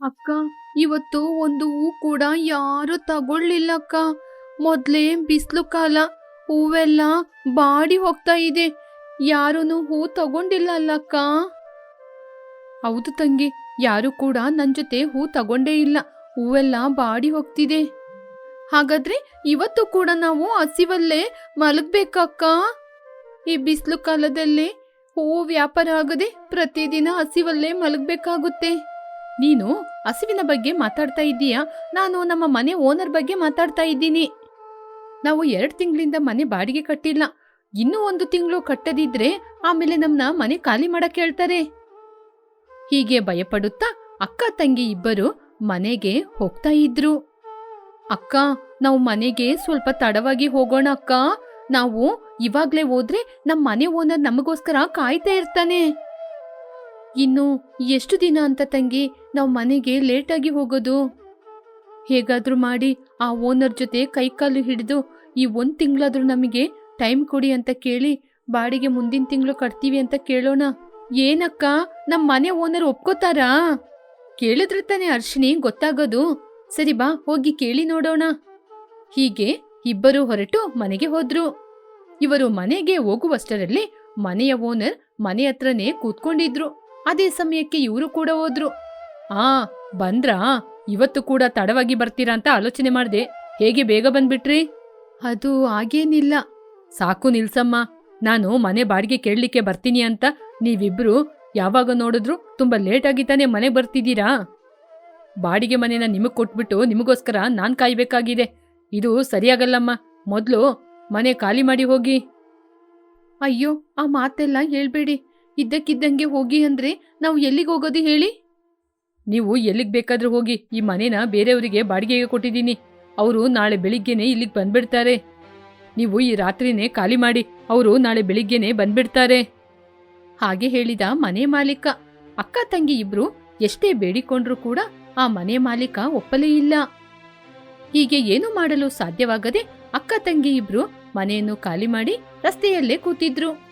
ಅಕ್ಕ, ಇವತ್ತು ಒಂದು ಹೂ ಕೂಡ ಯಾರು ತಗೊಳ್ಳಿಲ್ಲಕ್ಕ ಮೊದ್ಲೇ ಬಿಸಿಲು ಕಾಲ, ಹೂವೆಲ್ಲ ಬಾಡಿ ಹೋಗ್ತಾ ಇದೆ. ಯಾರೂ ಹೂ ತಗೊಂಡಿಲ್ಲ ಅಲ್ಲಕ್ಕ ಹೌದು ತಂಗಿ, ಯಾರು ಕೂಡ ನನ್ನ ಜೊತೆ ಹೂ ತಗೊಂಡೇ ಇಲ್ಲ. ಹೂವೆಲ್ಲ ಬಾಡಿ ಹೋಗ್ತಿದೆ. ಹಾಗಾದ್ರೆ ಇವತ್ತು ಕೂಡ ನಾವು ಹಸಿವಲ್ಲೇ ಮಲಗ್ಬೇಕಕ್ಕ ಈ ಬಿಸಿಲು ಕಾಲದಲ್ಲಿ ಹೂ ವ್ಯಾಪಾರ ಆಗದೆ ಪ್ರತಿದಿನ ಹಸಿವಲ್ಲೇ ಮಲಗ್ಬೇಕಾಗುತ್ತೆ. ನೀನು ಹಸಿವಿನ ಬಗ್ಗೆ ಮಾತಾಡ್ತಾ ಇದ್ದೀಯಾ? ನಾನು ನಮ್ಮ ಮನೆ ಓನರ್ ಬಗ್ಗೆ ಮಾತಾಡ್ತಾ ಇದ್ದೀನಿ. ನಾವು ಎರಡು ತಿಂಗಳಿಂದ ಮನೆ ಬಾಡಿಗೆ ಕಟ್ಟಿಲ್ಲ. ಇನ್ನೂ ಒಂದು ತಿಂಗಳು ಕಟ್ಟದಿದ್ರೆ ಆಮೇಲೆ ನಮ್ಮನ್ನ ಮನೆ ಖಾಲಿ ಮಾಡಕ್ಕೆ ಹೇಳ್ತಾರೆ. ಹೀಗೆ ಭಯಪಡುತ್ತಾ ಅಕ್ಕ ತಂಗಿ ಇಬ್ಬರು ಮನೆಗೆ ಹೋಗ್ತಾ ಇದ್ರು. ಅಕ್ಕ, ನಾವು ಮನೆಗೆ ಸ್ವಲ್ಪ ತಡವಾಗಿ ಹೋಗೋಣ ಅಕ್ಕ. ನಾವು ಇವಾಗ್ಲೇ ಹೋದ್ರೆ ನಮ್ಮ ಮನೆ ಓನರ್ ನಮಗೋಸ್ಕರ ಕಾಯ್ತಾ ಇರ್ತಾನೆ. ಇನ್ನು ಎಷ್ಟು ದಿನ ಅಂತ ತಂಗಿ, ನಾವು ಮನೆಗೆ ಲೇಟಾಗಿ ಹೋಗೋದು? ಹೇಗಾದರೂ ಮಾಡಿ ಆ ಓನರ್ ಜೊತೆ ಕೈಕಾಲು ಹಿಡಿದು ಈ ಒಂದು ತಿಂಗಳಾದರೂ ನಮಗೆ ಟೈಮ್ ಕೊಡಿ ಅಂತ ಕೇಳಿ ಬಾಡಿಗೆ ಮುಂದಿನ ತಿಂಗಳು ಕಟ್ತೀವಿ ಅಂತ ಕೇಳೋಣ. ಏನಕ್ಕ ನಮ್ಮ ಮನೆ ಓನರ್ ಒಪ್ಕೋತಾರಾ? ಕೇಳಿದ್ರೆ ತಾನೇ ಅರ್ಶಿನಿ ಗೊತ್ತಾಗೋದು. ಸರಿ ಬಾ, ಹೋಗಿ ಕೇಳಿ ನೋಡೋಣ. ಹೀಗೆ ಇಬ್ಬರು ಹೊರಟು ಮನೆಗೆ ಹೋದ್ರು. ಇವರು ಮನೆಗೆ ಹೋಗುವಷ್ಟರಲ್ಲಿ ಮನೆಯ ಓನರ್ ಮನೆ ಹತ್ರನೇ ಕೂತ್ಕೊಂಡಿದ್ರು. ಅದೇ ಸಮಯಕ್ಕೆ ಇವರು ಕೂಡ ಹೋದ್ರು. ಆ, ಬಂದ್ರಾ? ಇವತ್ತು ಕೂಡ ತಡವಾಗಿ ಬರ್ತೀರಾ ಅಂತ ಆಲೋಚನೆ ಮಾಡಿದೆ. ಹೇಗೆ ಬೇಗ ಬಂದ್ಬಿಟ್ರಿ? ಅದು ಹಾಗೇನಿಲ್ಲ. ಸಾಕು ನಿಲ್ಸಮ್ಮ. ನಾನು ಮನೆ ಬಾಡಿಗೆ ಕೇಳಲಿಕ್ಕೆ ಬರ್ತೀನಿ ಅಂತ ನೀವಿಬ್ರು ಯಾವಾಗ ನೋಡಿದ್ರು ತುಂಬಾ ಲೇಟಾಗಿ ತಾನೇ ಮನೆ ಬರ್ತಿದ್ದೀರಾ? ಬಾಡಿಗೆ ಮನೆನ ನಿಮಗ್ ಕೊಟ್ಬಿಟ್ಟು ನಿಮಗೋಸ್ಕರ ನಾನ್ ಕಾಯ್ಬೇಕಾಗಿದೆ. ಇದು ಸರಿಯಾಗಲ್ಲಮ್ಮ. ಮೊದಲು ಮನೆ ಖಾಲಿ ಮಾಡಿ ಹೋಗಿ. ಅಯ್ಯೋ, ಆ ಮಾತೆಲ್ಲ ಹೇಳ್ಬೇಡಿ. ಇದ್ದಕ್ಕಿದ್ದಂಗೆ ಹೋಗಿ ಅಂದ್ರೆ ನಾವು ಎಲ್ಲಿಗೆ ಹೋಗೋದು ಹೇಳಿ? ನೀವು ಎಲ್ಲಿಗೆ ಬೇಕಾದ್ರೂ ಹೋಗಿ, ಈ ಮನೇನ ಬೇರೆಯವರಿಗೆ ಬಾಡಿಗೆಗೆ ಕೊಟ್ಟಿದ್ದೀನಿ. ಅವರು ನಾಳೆ ಬೆಳಿಗ್ಗೆನೆ ಇಲ್ಲಿಗೆ ಬಂದ್ಬಿಡ್ತಾರೆ. ನೀವು ಈ ರಾತ್ರಿನೇ ಖಾಲಿ ಮಾಡಿ, ಅವರು ನಾಳೆ ಬೆಳಿಗ್ಗೆನೆ ಬಂದ್ಬಿಡ್ತಾರೆ. ಹಾಗೆ ಹೇಳಿದ ಮನೆ ಮಾಲೀಕ. ಅಕ್ಕ ತಂಗಿ ಇಬ್ರು ಎಷ್ಟೇ ಬೇಡಿಕೊಂಡ್ರೂ ಕೂಡ ಆ ಮನೆ ಮಾಲೀಕ ಒಪ್ಪಲೇ ಇಲ್ಲ. ಹೀಗೆ ಏನು ಮಾಡಲು ಸಾಧ್ಯವಾಗದೆ ಅಕ್ಕ ತಂಗಿ ಇಬ್ರು ಮನೆಯನ್ನು ಖಾಲಿ ಮಾಡಿ ರಸ್ತೆಯಲ್ಲೇ ಕೂತಿದ್ರು.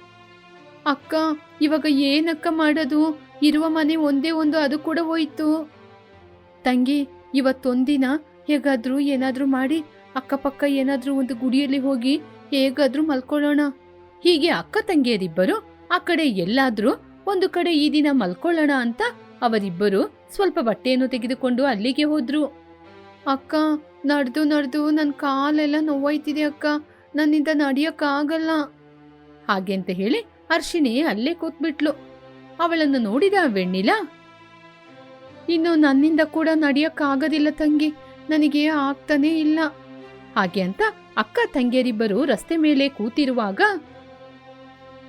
ಅಕ್ಕ, ಇವಾಗ ಏನಕ್ಕ ಮಾಡೋದು? ಇರುವ ಮನೆ ಒಂದೇ ಒಂದು, ಅದು ಕೂಡ ಹೋಯ್ತು. ತಂಗಿ, ಇವತ್ತೊಂದಿನ ಹೇಗಾದರೂ ಏನಾದರೂ ಮಾಡಿ, ಅಕ್ಕಪಕ್ಕ ಏನಾದರೂ ಒಂದು ಗುಡಿಯಲ್ಲಿ ಹೋಗಿ ಹೇಗಾದರೂ ಮಲ್ಕೊಳ್ಳೋಣ. ಹೀಗೆ ಅಕ್ಕ ತಂಗಿಯರಿಬ್ಬರು ಆ ಕಡೆ ಎಲ್ಲಾದರೂ ಒಂದು ಕಡೆ ಈ ದಿನ ಮಲ್ಕೊಳ್ಳೋಣ ಅಂತ ಅವರಿಬ್ಬರು ಸ್ವಲ್ಪ ಬಟ್ಟೆಯನ್ನು ತೆಗೆದುಕೊಂಡು ಅಲ್ಲಿಗೆ ಹೋದ್ರು. ಅಕ್ಕ, ನಡೆದು ನಡೆದು ನನ್ನ ಕಾಲೆಲ್ಲ ನೋವಾಯ್ತಿದೆ ಅಕ್ಕ. ನನ್ನಿಂದ ನಡೆಯೋಕ್ಕಾಗಲ್ಲ. ಹಾಗೆ ಅಂತ ಹೇಳಿ ಹರ್ಷಿಣಿ ಅಲ್ಲೇ ಕೂತ್ಬಿಟ್ಲು. ಅವಳನ್ನು ನೋಡಿದ ವೆಣ್ಣಿಲ, ಇನ್ನು ನನ್ನಿಂದ ಕೂಡ ನಡಿಯಕ್ಕಾಗೋದಿಲ್ಲ ತಂಗಿ, ನನಗೆ ಆಗ್ತಾನೇ ಇಲ್ಲ. ಹಾಗೆ ಅಂತ ಅಕ್ಕ ತಂಗಿಯರಿಬ್ಬರು ರಸ್ತೆ ಮೇಲೆ ಕೂತಿರುವಾಗ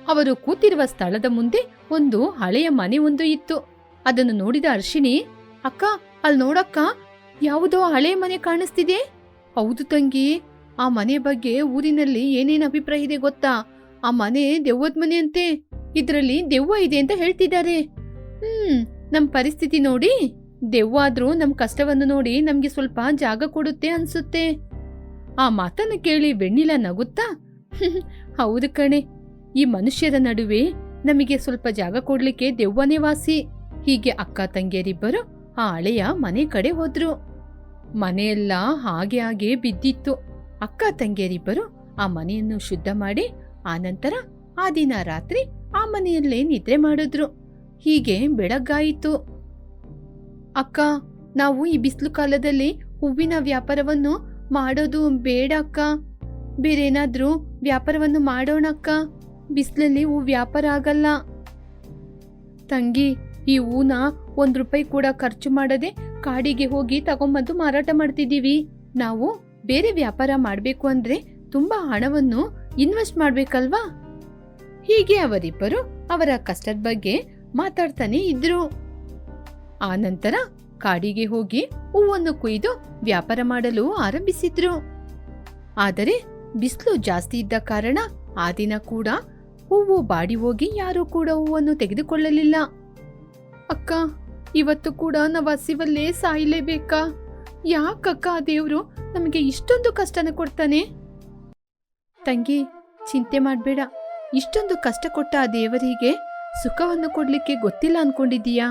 ಅವರು ಕೂತಿರುವ ಸ್ಥಳದ ಮುಂದೆ ಒಂದು ಹಳೆಯ ಮನೆ ಒಂದು ಇತ್ತು. ಅದನ್ನು ನೋಡಿದ ಅರ್ಶಿಣಿ, ಅಕ್ಕ ಅಲ್ಲಿ ನೋಡಕ್ಕ, ಯಾವುದೋ ಹಳೆ ಮನೆ ಕಾಣಿಸ್ತಿದೆ? ಹೌದು ತಂಗಿ, ಆ ಮನೆ ಬಗ್ಗೆ ಊರಿನಲ್ಲಿ ಏನೇನು ಅಭಿಪ್ರಾಯ ಇದೆ ಗೊತ್ತಾ? ಆ ಮನೆ ದೆವ್ವದ ಮನೆ ಅಂತೆ. ಇದರಲ್ಲಿ ದೆವ್ವ ಇದೆ ಅಂತ ಹೇಳ್ತಿದ್ದಾರೆ. ಹ್ಮ್, ನಮ್ ಪರಿಸ್ಥಿತಿ ನೋಡಿ. ದೆವ್ವ ಆದ್ರೂ ನಮ್ ಕಷ್ಟವನ್ನು ನೋಡಿ ನಮ್ಗೆ ಸ್ವಲ್ಪ ಜಾಗ ಕೊಡುತ್ತೆ ಅನ್ಸುತ್ತೆ. ಆ ಮಾತನ್ನು ಕೇಳಿ ಬೆಣ್ಣಿಲ ನಗುತ್ತಾ? ಹೌದು ಕಣೆ. ಈ ಮನುಷ್ಯರ ನಡುವೆ ನಮಗೆ ಸ್ವಲ್ಪ ಜಾಗ ಕೊಡ್ಲಿಕ್ಕೆ ದೆವ್ವನೇ ವಾಸಿ. ಹೀಗೆ ಅಕ್ಕ ತಂಗಿಯರಿಬ್ಬರು ಆ ಹಳೆಯ ಮನೆ ಕಡೆ ಹೋದ್ರು. ಮನೆಯೆಲ್ಲ ಹಾಗೆ ಹಾಗೆ ಬಿದ್ದಿತ್ತು. ಅಕ್ಕ ತಂಗಿಯರಿಬ್ಬರು ಆ ಮನೆಯನ್ನು ಶುದ್ಧ ಮಾಡಿ ಆನಂತರ ಆ ದಿನ ರಾತ್ರಿ ಆ ಮನೆಯಲ್ಲೇ ನಿದ್ರೆ ಮಾಡಿದ್ರು. ಹೀಗೆ ಬೆಳಗ್ಗಾಯಿತು. ಅಕ್ಕ, ನಾವು ಈ ಬಿಸಿಲು ಕಾಲದಲ್ಲಿ ಹೂವಿನ ವ್ಯಾಪಾರವನ್ನು ಮಾಡೋದು ಬೇಡ ಅಕ್ಕ. ಬೇರೇನಾದ್ರೂ ವ್ಯಾಪಾರವನ್ನು ಮಾಡೋಣ ಅಕ್ಕ. ಬಿಸಿಲಲ್ಲಿ ಹೂ ವ್ಯಾಪಾರ ಆಗಲ್ಲ. ತಂಗಿ, ಈ ಹೂನ ಒಂದು ರೂಪಾಯಿ ಕೂಡ ಖರ್ಚು ಮಾಡದೆ ಕಾಡಿಗೆ ಹೋಗಿ ತಗೊಂಬಂದು ಮಾರಾಟ ಮಾಡ್ತಿದ್ದೀವಿ. ನಾವು ಬೇರೆ ವ್ಯಾಪಾರ ಮಾಡಬೇಕು ಅಂದ್ರೆ ತುಂಬಾ ಹಣವನ್ನು ಇನ್ವೆಸ್ಟ್ ಮಾಡ್ಬೇಕಲ್ವಾ? ಹೀಗೆ ಅವರಿಬ್ಬರು ಅವರ ಕಷ್ಟದ ಬಗ್ಗೆ ಮಾತಾಡ್ತಾನೆ ಇದ್ರು. ನಂತರ ಕಾಡಿಗೆ ಹೋಗಿ ಹೂವನ್ನು ಕುಯ್ದು ವ್ಯಾಪಾರ ಮಾಡಲು ಆರಂಭಿಸಿದ್ರು. ಆದರೆ ಬಿಸಿಲು ಜಾಸ್ತಿ ಇದ್ದ ಕಾರಣ ಆ ದಿನ ಕೂಡ ಹೂವು ಬಾಡಿ ಹೋಗಿ ಯಾರೂ ಕೂಡ ಹೂವನ್ನು ತೆಗೆದುಕೊಳ್ಳಲಿಲ್ಲ. ಅಕ್ಕ, ಇವತ್ತು ಕೂಡ ನಾವು ಹಸಿವಲ್ಲೇ ಸಾಯಲೇಬೇಕಾ? ಯಾಕಕ್ಕ ದೇವ್ರು ನಮಗೆ ಇಷ್ಟೊಂದು ಕಷ್ಟನ ಕೊಡ್ತಾನೆ? ತಂಗಿ, ಚಿಂತೆ ಮಾಡ್ಬೇಡ. ಇಷ್ಟೊಂದು ಕಷ್ಟ ಕೊಟ್ಟ ಆ ದೇವರಿಗೆ ಸುಖವನ್ನು ಕೊಡ್ಲಿಕ್ಕೆ ಗೊತ್ತಿಲ್ಲ ಅನ್ಕೊಂಡಿದ್ದೀಯಾ?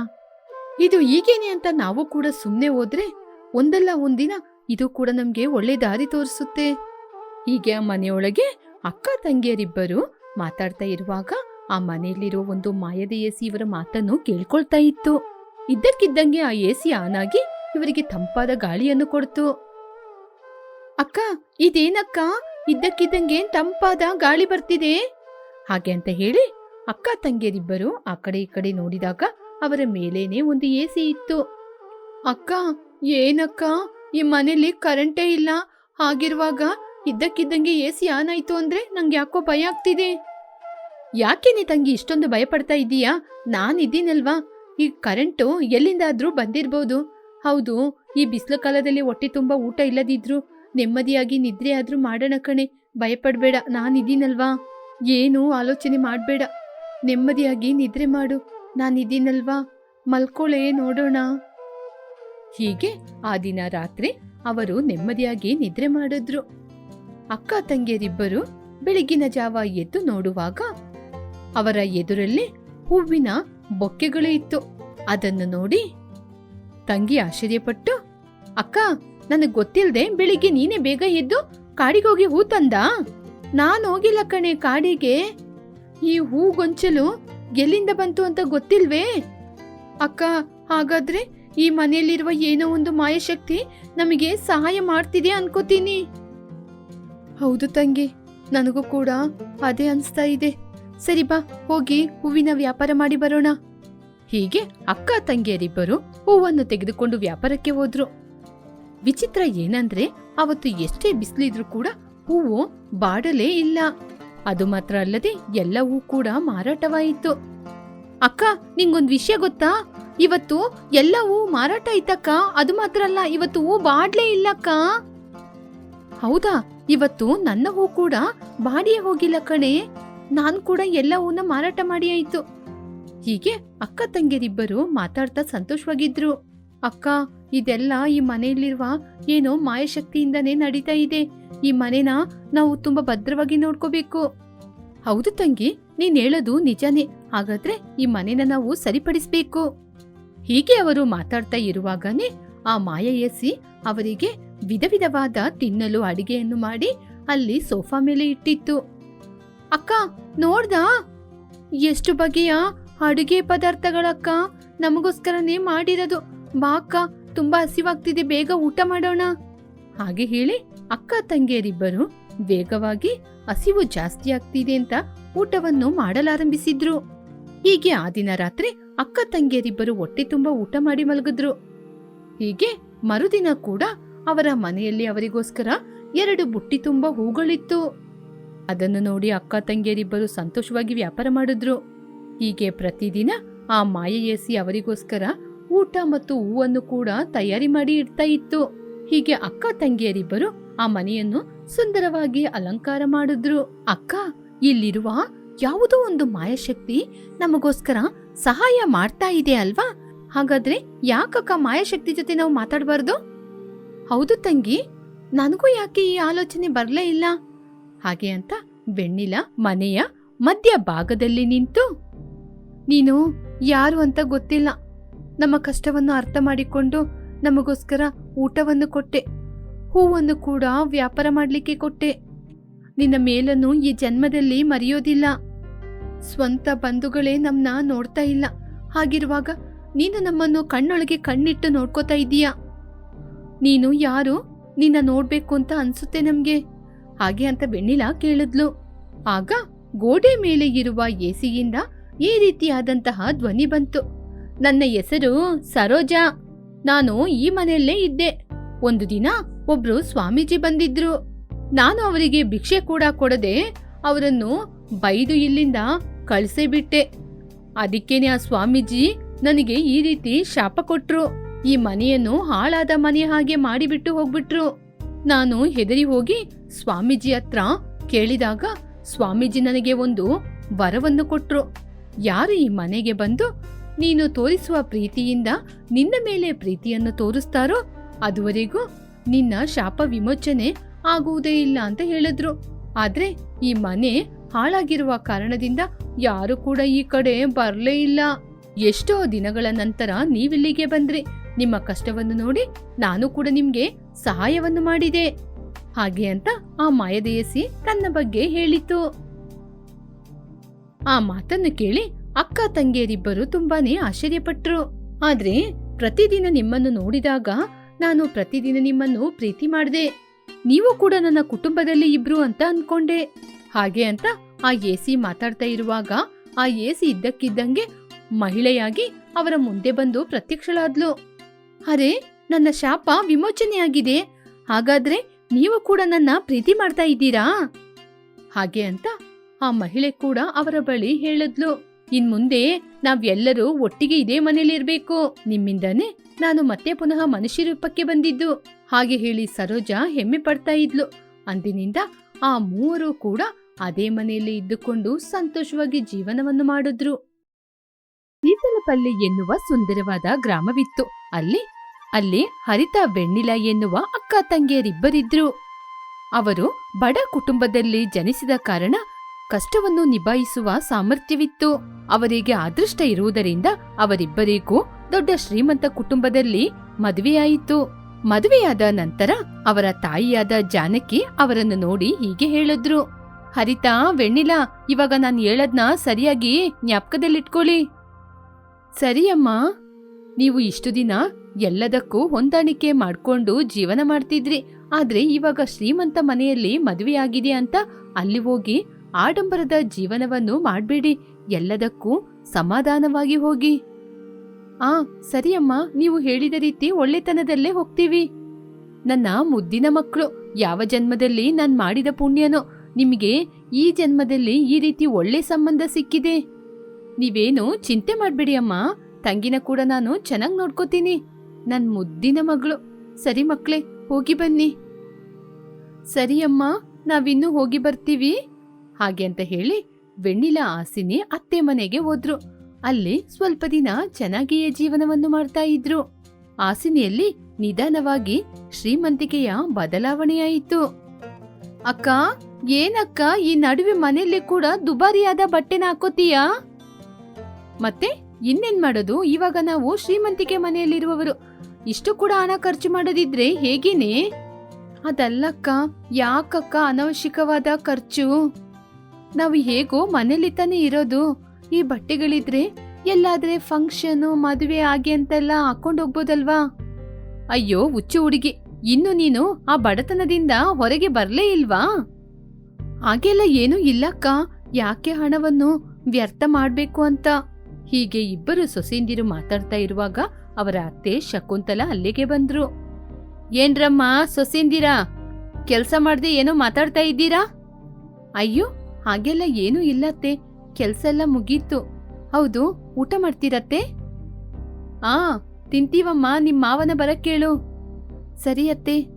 ಇದು ಈಗೇನೆ ಅಂತ ನಾವು ಕೂಡ ಸುಮ್ಮನೆ ಹೋದ್ರೆ ಒಂದಲ್ಲ ಒಂದಿನ ಇದು ಕೂಡ ನಮ್ಗೆ ಒಳ್ಳೆ ದಾರಿ ತೋರಿಸುತ್ತೆ. ಹೀಗೆ ಆ ಮನೆಯೊಳಗೆ ಅಕ್ಕ ತಂಗಿಯರಿಬ್ಬರು ಮಾತಾಡ್ತಾ ಇರುವಾಗ ಆ ಮನೆಯಲ್ಲಿರೋ ಒಂದು ಮಾಯದ ಎಸಿ ಇವರ ಮಾತನ್ನು ಕೇಳ್ಕೊಳ್ತಾ ಇತ್ತು. ಇದ್ದಕ್ಕಿದ್ದಂಗೆ ಆ ಎಸಿ ಆನ್ ಆಗಿ ಇವರಿಗೆ ತಂಪಾದ ಗಾಳಿಯನ್ನು ಕೊಡ್ತು. ಅಕ್ಕ, ಇದೇನಕ್ಕ? ಇದ್ದಕ್ಕಿದ್ದಂಗೆ ತಂಪಾದ ಗಾಳಿ ಬರ್ತಿದೆ. ಹಾಗೆ ಅಂತ ಹೇಳಿ ಅಕ್ಕ ತಂಗಿಯರಿಬ್ಬರು ಆ ಕಡೆ ಈ ಕಡೆ ನೋಡಿದಾಗ ಅವರ ಮೇಲೇನೆ ಒಂದು ಎ ಸಿ ಇತ್ತು. ಅಕ್ಕ, ಏನಕ್ಕ? ಈ ಮನೇಲಿ ಕರೆಂಟೇ ಇಲ್ಲ. ಹಾಗಿರುವಾಗ ಇದ್ದಕ್ಕಿದ್ದಂಗೆ ಎ ಸಿ ಆನ್ ಆಯ್ತು ಅಂದ್ರೆ ನಂಗೆ ಯಾಕೋ ಭಯ ಆಗ್ತಿದೆ. ಯಾಕೆ ನೀ ತಂಗಿ ಇಷ್ಟೊಂದು ಭಯಪಡ್ತಾ ಇದ್ದೀಯಾ ನಾನ್ ಇದ್ದೀನಲ್ವಾ? ಈ ಕರೆಂಟು ಎಲ್ಲಿಂದಾದ್ರೂ ಬಂದಿರ್ಬೋದು. ಹೌದು, ಈ ಬಿಸಿಲು ಕಾಲದಲ್ಲಿ ಹೊಟ್ಟೆ ತುಂಬಾ ಊಟ ಇಲ್ಲದಿದ್ರು ನೆಮ್ಮದಿಯಾಗಿ ನಿದ್ರೆ ಆದ್ರೂ ಮಾಡೋಣ ಕಣೆ. ಭಯಪಡ್ಬೇಡ ನಾನಿದ್ದೀನಲ್ವಾ ಏನು ಆಲೋಚನೆ ಮಾಡಬೇಡ. ನೆಮ್ಮದಿಯಾಗಿ ನಿದ್ರೆ ಮಾಡು ನಾನಿದ್ದೀನಲ್ವಾ ಮಲ್ಕೊಳ್ಳೆ ನೋಡೋಣ. ಹೀಗೆ ಆ ದಿನ ರಾತ್ರಿ ಅವರು ನೆಮ್ಮದಿಯಾಗಿ ನಿದ್ರೆ ಮಾಡಿದ್ರು. ಅಕ್ಕ ತಂಗಿಯರಿಬ್ಬರು ಬೆಳಗಿನ ಜಾವ ಎದ್ದು ನೋಡುವಾಗ ಅವರ ಎದುರಲ್ಲಿ ಹೂವಿನ ಬೊಕ್ಕೆಗಳು ಇತ್ತು. ಅದನ್ನು ನೋಡಿ ತಂಗಿ ಆಶ್ಚರ್ಯಪಟ್ಟು, ಅಕ್ಕ ನನಗ್ ಗೊತ್ತಿಲ್ದೆ ಬೆಳಿಗ್ಗೆ ನೀನೇ ಬೇಗ ಎದ್ದು ಕಾಡಿಗೋಗಿ ಹೂ ತಂದ? ನಾನು ಹೋಗಿಲ್ಲ ಕಣೆ ಕಾಡಿಗೆ. ಈ ಹೂ ಗೊಂಚಲು ಎಲ್ಲಿಂದ ಬಂತು ಅಂತ ಗೊತ್ತಿಲ್ವೇ? ಅಕ್ಕ, ಹಾಗಾದ್ರೆ ಈ ಮನೆಯಲ್ಲಿರುವ ಏನೋ ಒಂದು ಮಾಯಶಕ್ತಿ ನಮಗೆ ಸಹಾಯ ಮಾಡ್ತಿದೆ ಅನ್ಕೋತೀನಿ. ಹೌದು ತಂಗಿ, ನನಗೂ ಕೂಡ ಅದೇ ಅನ್ಸ್ತಾ ಇದೆ. ಸರಿ ಬಾ, ಹೋಗಿ ಹೂವಿನ ವ್ಯಾಪಾರ ಮಾಡಿ ಬರೋಣ. ಹೀಗೆ ಅಕ್ಕ ತಂಗಿಯರಿಬ್ಬರು ಹೂವನ್ನು ತೆಗೆದುಕೊಂಡು ವ್ಯಾಪಾರಕ್ಕೆ ಹೋದ್ರು. ವಿಚಿತ್ರ ಏನಂದ್ರೆ ಅವತ್ತು ಎಷ್ಟೇ ಬಿಸಿಲಿದ್ರು ಕೂಡ ಹೂವು ಬಾಡಲೇ ಇಲ್ಲ. ಅದು ಮಾತ್ರ ಅಲ್ಲದೆ ಎಲ್ಲವೂ ಕೂಡ ಮಾರಾಟವಾಯಿತು. ಅಕ್ಕ, ನಿಂಗೊಂದ್ ವಿಷಯ ಗೊತ್ತಾ? ಇವತ್ತು ಎಲ್ಲವೂ ಮಾರಾಟ ಆಯ್ತಕ್ಕ? ಅದು ಮಾತ್ರ ಅಲ್ಲ, ಇವತ್ತು ಹೂ ಬಾಡ್ಲೇ ಇಲ್ಲಕ್ಕ ಹೌದಾ? ಇವತ್ತು ನನ್ನ ಹೂ ಕೂಡ ಬಾಡಿಯೇ ಹೋಗಿಲ್ಲ ಕಣೆ. ನಾನು ಕೂಡ ಎಲ್ಲ ಹೂನ ಮಾರಾಟ ಮಾಡಿ ಆಯ್ತು. ಹೀಗೆ ಅಕ್ಕ ತಂಗಿಯರಿಬ್ಬರು ಮಾತಾಡ್ತಾ ಸಂತೋಷವಾಗಿದ್ರು. ಅಕ್ಕ ಇದೆಲ್ಲ ಈ ಮನೆಯಲ್ಲಿರುವ ಏನೋ ಮಾಯಶಕ್ತಿಯಿಂದನೇ ನಡೀತಾ ಇದೆ. ಈ ಮನೆನ ನಾವು ತುಂಬಾ ಭದ್ರವಾಗಿ ನೋಡ್ಕೋಬೇಕು. ಹೌದು ತಂಗಿ, ನೀನ್ ಹೇಳೋದು ನಿಜಾನೇ. ಹಾಗಾದ್ರೆ ಈ ಮನೆನ ನಾವು ಸರಿಪಡಿಸ್ಬೇಕು. ಹೀಗೆ ಅವರು ಮಾತಾಡ್ತಾ ಇರುವಾಗನೇ ಆ ಮಾಯ ಎಸಿ ಅವರಿಗೆ ವಿಧ ವಿಧವಾದ ತಿನ್ನಲು ಅಡಿಗೆಯನ್ನು ಮಾಡಿ ಅಲ್ಲಿ ಸೋಫಾ ಮೇಲೆ ಇಟ್ಟಿತ್ತು. ಅಕ್ಕ, ನೋಡ್ದ? ಎಷ್ಟು ಬಗೆಯ ಅಡುಗೆ ಪದಾರ್ಥಗಳಕ್ಕ? ನಮಗೋಸ್ಕರನೇ ಮಾಡಿರೋದು. ಬಾ ಅಕ್ಕ ತುಂಬಾ ಹಸಿವಾಗ್ತಿದೆ, ಬೇಗ ಊಟ ಮಾಡೋಣ. ಹಾಗೆ ಹೇಳಿ ಅಕ್ಕ ತಂಗಿಯರಿಬ್ಬರು ವೇಗವಾಗಿ ಹಸಿವು ಜಾಸ್ತಿ ಆಗ್ತಿದೆ ಅಂತ ಊಟವನ್ನು ಮಾಡಲಾರಂಭಿಸಿದ್ರು. ಹೀಗೆ ಆ ದಿನ ರಾತ್ರಿ ಅಕ್ಕ ತಂಗಿಯರಿಬ್ಬರು ಹೊಟ್ಟೆ ತುಂಬಾ ಊಟ ಮಾಡಿ ಮಲಗಿದ್ರು. ಹೀಗೆ ಮರುದಿನ ಕೂಡ ಅವರ ಮನೆಯಲ್ಲಿ ಅವರಿಗೋಸ್ಕರ ಎರಡು ಬುಟ್ಟಿ ತುಂಬಾ ಹೂಗಳಿತ್ತು. ಅದನ್ನು ನೋಡಿ ಅಕ್ಕ ತಂಗಿಯರಿಬ್ಬರು ಸಂತೋಷವಾಗಿ ವ್ಯಾಪಾರ ಮಾಡಿದ್ರು. ಹೀಗೆ ಪ್ರತಿದಿನ ಆ ಮಾಯ ಎಸಿ ಅವರಿಗೋಸ್ಕರ ಊಟ ಮತ್ತು ಹೂವನ್ನು ಕೂಡ ತಯಾರಿ ಮಾಡಿ ಇಡ್ತಾ ಇತ್ತು. ಹೀಗೆ ಅಕ್ಕ ತಂಗಿಯರಿಬ್ಬರು ಆ ಮನೆಯನ್ನು ಸುಂದರವಾಗಿ ಅಲಂಕಾರ ಮಾಡಿದ್ರು. ಅಕ್ಕ, ಇಲ್ಲಿರುವ ಯಾವುದೋ ಒಂದು ಮಾಯಶಕ್ತಿ ನಮಗೋಸ್ಕರ ಸಹಾಯ ಮಾಡ್ತಾ ಇದೆ ಅಲ್ವಾ? ಹಾಗಾದ್ರೆ ಯಾಕಕ್ಕ ಮಾಯಶಕ್ತಿ ಜೊತೆ ನಾವು ಮಾತಾಡಬಾರ್ದು? ಹೌದು ತಂಗಿ, ನನಗೂ ಯಾಕೆ ಈ ಆಲೋಚನೆ ಬರಲೇ ಇಲ್ಲ? ಹಾಗೆ ಅಂತ ಬೆಣ್ಣಿಲ ಮನೆಯ ಮಧ್ಯ ಭಾಗದಲ್ಲಿ ನಿಂತು, ನೀನು ಯಾರು ಅಂತ ಗೊತ್ತಿಲ್ಲ. ನಮ್ಮ ಕಷ್ಟವನ್ನು ಅರ್ಥ ಮಾಡಿಕೊಂಡು ನಮಗೋಸ್ಕರ ಊಟವನ್ನು ಕೊಟ್ಟೆ. ಹೂವನ್ನು ಕೂಡ ವ್ಯಾಪಾರ ಮಾಡಲಿಕ್ಕೆ ಕೊಟ್ಟೆ. ನಿನ್ನ ಮೇಲನ್ನು ಈ ಜನ್ಮದಲ್ಲಿ ಮರೆಯೋದಿಲ್ಲ. ಸ್ವಂತ ಬಂಧುಗಳೇ ನಮ್ಮನ್ನ ನೋಡ್ತಾ ಇಲ್ಲ. ಹಾಗಿರುವಾಗ ನೀನು ನಮ್ಮನ್ನು ಕಣ್ಣೊಳಗೆ ಕಣ್ಣಿಟ್ಟು ನೋಡ್ಕೋತಾ ಇದ್ದೀಯಾ? ನೀನು ಯಾರು? ನಿನ್ನ ನೋಡ್ಬೇಕು ಅಂತ ಅನ್ಸುತ್ತೆ ನಮ್ಗೆ. ಹಾಗೆ ಅಂತ ಬೆಣ್ಣಿಲ ಕೇಳಿದ್ಲು. ಆಗ ಗೋಡೆ ಮೇಲೆ ಇರುವ ಎಸಿಯಿಂದ ಈ ರೀತಿಯಾದಂತಹ ಧ್ವನಿ ಬಂತು. ನನ್ನ ಹೆಸರು ಸರೋಜಾ. ನಾನು ಈ ಮನೆಯಲ್ಲೇ ಇದ್ದೆ. ಒಂದು ದಿನ ಒಬ್ರು ಸ್ವಾಮೀಜಿ ಬಂದಿದ್ರು. ನಾನು ಅವರಿಗೆ ಭಿಕ್ಷೆ ಕೂಡ ಕೊಡದೆ ಅವರನ್ನು ಬೈದು ಇಲ್ಲಿಂದ ಕಳಿಸೇ ಬಿಟ್ಟೆ. ಅದಕ್ಕೇನೆ ಆ ಸ್ವಾಮೀಜಿ ನನಗೆ ಈ ರೀತಿ ಶಾಪ ಕೊಟ್ರು. ಈ ಮನೆಯನ್ನು ಹಾಳಾದ ಮನೆ ಹಾಗೆ ಮಾಡಿಬಿಟ್ಟು ಹೋಗ್ಬಿಟ್ರು. ನಾನು ಹೆದರಿ ಹೋಗಿ ಸ್ವಾಮೀಜಿ ಹತ್ರ ಕೇಳಿದಾಗ ಸ್ವಾಮೀಜಿ ನನಗೆ ಒಂದು ವರವನ್ನು ಕೊಟ್ರು. ಯಾರು ಈ ಮನೆಗೆ ಬಂದು ನೀನು ತೋರಿಸುವ ಪ್ರೀತಿಯಿಂದ ನಿನ್ನ ಮೇಲೆ ಪ್ರೀತಿಯನ್ನು ತೋರಿಸ್ತಾರೋ ಅದುವರೆಗೂ ನಿನ್ನ ಶಾಪ ವಿಮೋಚನೆ ಆಗುವುದೇ ಇಲ್ಲ ಅಂತ ಹೇಳಿದ್ರು. ಆದ್ರೆ ಈ ಮನೆ ಹಾಳಾಗಿರುವ ಕಾರಣದಿಂದ ಯಾರು ಕೂಡ ಈ ಕಡೆ ಬರಲೇ ಇಲ್ಲ. ಎಷ್ಟೋ ದಿನಗಳ ನಂತರ ನೀವಿಲ್ಲಿಗೆ ಬಂದ್ರಿ. ನಿಮ್ಮ ಕಷ್ಟವನ್ನು ನೋಡಿ ನಾನು ಕೂಡ ನಿಮ್ಗೆ ಸಹಾಯವನ್ನು ಮಾಡಿದೆ. ಹಾಗೆ ಅಂತ ಆ ಮಾಯದೇಯಸಿ ತನ್ನ ಬಗ್ಗೆ ಹೇಳಿತು. ಆ ಮಾತನ್ನು ಕೇಳಿ ಅಕ್ಕ ತಂಗಿಯರಿಬ್ಬರು ತುಂಬಾನೇ ಆಶ್ಚರ್ಯಪಟ್ರು. ಆದ್ರೆ ಪ್ರತಿದಿನ ನಿಮ್ಮನ್ನು ನೋಡಿದಾಗ ನಾನು ಪ್ರತಿದಿನ ನಿಮ್ಮನ್ನು ಪ್ರೀತಿ ಮಾಡಿದೆ. ನೀವು ಕೂಡ ನನ್ನ ಕುಟುಂಬದಲ್ಲಿ ಇಬ್ರು ಅಂತ ಅನ್ಕೊಂಡೆ. ಹಾಗೆ ಅಂತ ಆ ಎಸಿ ಮಾತಾಡ್ತಾ ಇರುವಾಗ ಆ ಎಸಿ ಇದ್ದಕ್ಕಿದ್ದಂಗೆ ಮಹಿಳೆಯಾಗಿ ಅವರ ಮುಂದೆ ಬಂದು ಪ್ರತ್ಯಕ್ಷಳಾದ್ಲು. ಅರೆ, ನನ್ನ ಶಾಪ ವಿಮೋಚನೆಯಾಗಿದೆ. ಹಾಗಾದ್ರೆ ನೀವು ಕೂಡ ನನ್ನ ಪ್ರೀತಿ ಮಾಡ್ತಾ ಇದ್ದೀರಾ? ಹಾಗೆ ಅಂತ ಆ ಮಹಿಳೆ ಕೂಡ ಅವರ ಬಳಿ ಹೇಳಿದ್ಲು. ಇನ್ ಮುಂದೆ ನಾವೆಲ್ಲರೂ ಒಟ್ಟಿಗೆ ಇದೇ ಮನೇಲಿ ಇರ್ಬೇಕು ನಿಮ್ಮಿಂದಾನೆ ನಾನು ಮತ್ತೆ ಪುನಃ ಮನುಷ್ಯ ರೂಪಕ್ಕೆ ಬಂದಿದ್ದು. ಹಾಗೆ ಹೇಳಿ ಸರೋಜಾ ಹೆಮ್ಮೆ ಪಡ್ತಾ ಇದ್ಲು. ಅಂದಿನಿಂದ ಆ ಮೂವರು ಕೂಡ ಅದೇ ಮನೆಯಲ್ಲಿ ಇದ್ದುಕೊಂಡು ಸಂತೋಷವಾಗಿ ಜೀವನವನ್ನು ಮಾಡಿದ್ರು. ಸೀತಲಪಲ್ಲಿ ಎನ್ನುವ ಸುಂದರವಾದ ಗ್ರಾಮವಿತ್ತು. ಅಲ್ಲಿ ಅಲ್ಲಿ ಹರಿತ ಬೆಣ್ಣಿಲ ಎನ್ನುವ ಅಕ್ಕ ತಂಗಿಯರಿಬ್ಬರಿದ್ರು. ಅವರು ಬಡ ಕುಟುಂಬದಲ್ಲಿ ಜನಿಸಿದ ಕಾರಣ ಕಷ್ಟವನ್ನು ನಿಭಾಯಿಸುವ ಸಾಮರ್ಥ್ಯವಿತ್ತು. ಅವರಿಗೆ ಅದೃಷ್ಟ ಇರುವುದರಿಂದ ಅವರಿಬ್ಬರಿಗೂ ದೊಡ್ಡ ಶ್ರೀಮಂತ ಕುಟುಂಬದಲ್ಲಿ ಮದುವೆಯಾಯಿತು. ಮದುವೆಯಾದ ನಂತರ ಅವರ ತಾಯಿಯಾದ ಜಾನಕಿ ಅವರನ್ನು ನೋಡಿ ಹೀಗೆ ಹೇಳಿದ್ರು, ಹರಿತಾ, ವೆಣ್ಣಿಲ, ಇವಾಗ ನಾನು ಹೇಳದ್ನ ಸರಿಯಾಗಿ ಜ್ಞಾಪಕದಲ್ಲಿಟ್ಕೊಳ್ಳಿ. ಸರಿಯಮ್ಮ, ನೀವು ಇಷ್ಟು ದಿನ ಎಲ್ಲದಕ್ಕೂ ಹೊಂದಾಣಿಕೆ ಮಾಡ್ಕೊಂಡು ಜೀವನ ಮಾಡ್ತಿದ್ರಿ. ಆದ್ರೆ ಇವಾಗ ಶ್ರೀಮಂತ ಮನೆಯಲ್ಲಿ ಮದುವೆಯಾಗಿದೆ ಅಂತ ಅಲ್ಲಿ ಹೋಗಿ ಆಡಂಬರದ ಜೀವನವನ್ನು ಮಾಡಬೇಡಿ. ಎಲ್ಲದಕ್ಕೂ ಸಮಾಧಾನವಾಗಿ ಹೋಗಿ. ಆ, ಸರಿಯಮ್ಮ, ನೀವು ಹೇಳಿದ ರೀತಿ ಒಳ್ಳೆತನದಲ್ಲೇ ಹೋಗ್ತೀವಿ. ನನ್ನ ಮುದ್ದಿನ ಮಕ್ಕಳು ಯಾವ ಜನ್ಮದಲ್ಲಿ ನಾನು ಮಾಡಿದ ಪುಣ್ಯನೋ, ನಿಮಗೆ ಈ ಜನ್ಮದಲ್ಲಿ ಈ ರೀತಿ ಒಳ್ಳೆ ಸಂಬಂಧ ಸಿಕ್ಕಿದೆ. ನೀವೇನು ಚಿಂತೆ ಮಾಡಬೇಡಿ ಅಮ್ಮ, ತಂಗಿನ ಕೂಡ ನಾನು ಚೆನ್ನಾಗಿ ನೋಡ್ಕೋತೀನಿ. ನನ್ನ ಮುದ್ದಿನ ಮಗಳು. ಸರಿ ಮಕ್ಕಳೇ ಹೋಗಿ ಬನ್ನಿ. ಸರಿ ಅಮ್ಮ ನಾವಿನ್ನೂ ಹೋಗಿ ಬರ್ತೀವಿ. ಹಾಗೆ ಅಂತ ಹೇಳಿ ವೆಣ್ಣಿಲ ಆಸಿನಿ ಅತ್ತೆ ಮನೆಗೆ ಹೋದ್ರು. ಅಲ್ಲಿ ಸ್ವಲ್ಪ ದಿನ ಚೆನ್ನಾಗಿಯೇ ಜೀವನವನ್ನು ಮಾಡ್ತಾ ಇದ್ರು. ಆಸಿನಿಯಲ್ಲಿ ನಿಧಾನವಾಗಿ ಶ್ರೀಮಂತಿಕೆಯ ಬದಲಾವಣೆಯಾಯಿತು. ಅಕ್ಕ, ಏನಕ್ಕ ಈ ನಡುವೆ ಮನೆಯಲ್ಲಿ ಕೂಡ ದುಬಾರಿಯಾದ ಬಟ್ಟೆನ ಹಾಕೋತೀಯಾ? ಮತ್ತೆ ಇನ್ನೇನ್ ಮಾಡೋದು? ಇವಾಗ ನಾವು ಶ್ರೀಮಂತಿಕೆ ಮನೆಯಲ್ಲಿರುವವರು. ಇಷ್ಟು ಕೂಡ ಹಣ ಖರ್ಚು ಮಾಡೋದಿದ್ರೆ ಹೇಗೇನೆ? ಅದಲ್ಲಕ್ಕ, ಯಾಕಕ್ಕ ಅನವಶ್ಯಕವಾದ ಖರ್ಚು? ನಾವು ಹೇಗೋ ಮನೇಲಿ ತಾನೇ ಇರೋದು. ಈ ಬಟ್ಟೆಗಳಿದ್ರೆ ಎಲ್ಲಾದ್ರೆ ಫಂಕ್ಷನು ಮದುವೆ ಆಗಿ ಅಂತೆಲ್ಲ ಹಾಕೊಂಡು ಹೋಗ್ಬೋದಲ್ವಾ? ಅಯ್ಯೋ, ಹುಚ್ಚು ಹುಡುಗಿ, ಇನ್ನು ನೀನು ಆ ಬಡತನದಿಂದ ಹೊರಗೆ ಬರಲೇ ಇಲ್ವಾ? ಹಾಗೆಲ್ಲ ಏನೂ ಇಲ್ಲಕ್ಕ, ಯಾಕೆ ಹಣವನ್ನು ವ್ಯರ್ಥ ಮಾಡಬೇಕು ಅಂತ? ಹೀಗೆ ಇಬ್ಬರು ಸೊಸೆಂದಿರು ಮಾತಾಡ್ತಾ ಇರುವಾಗ ಅವರ ಅತ್ತೆ ಶಕುಂತಲ ಅಲ್ಲಿಗೆ ಬಂದ್ರು. ಏನ್ರಮ್ಮ ಸೊಸೆಂದಿರ ಕೆಲಸ ಮಾಡದೆ ಏನೋ ಮಾತಾಡ್ತಾ ಇದ್ದೀರಾ? ಅಯ್ಯೋ ಹಾಗೆಲ್ಲ ಏನೂ ಇಲ್ಲತ್ತೆ ಕೆಲ್ಸ ಎಲ್ಲ ಮುಗೀತು. ಹೌದು, ಊಟ ಮಾಡ್ತೀರತ್ತೆ? ಆ, ತಿಂತೀವಮ್ಮ, ನಿಮ್ ಮಾವನ ಬರ ಕೇಳು. ಸರಿ ಅತ್ತೆ.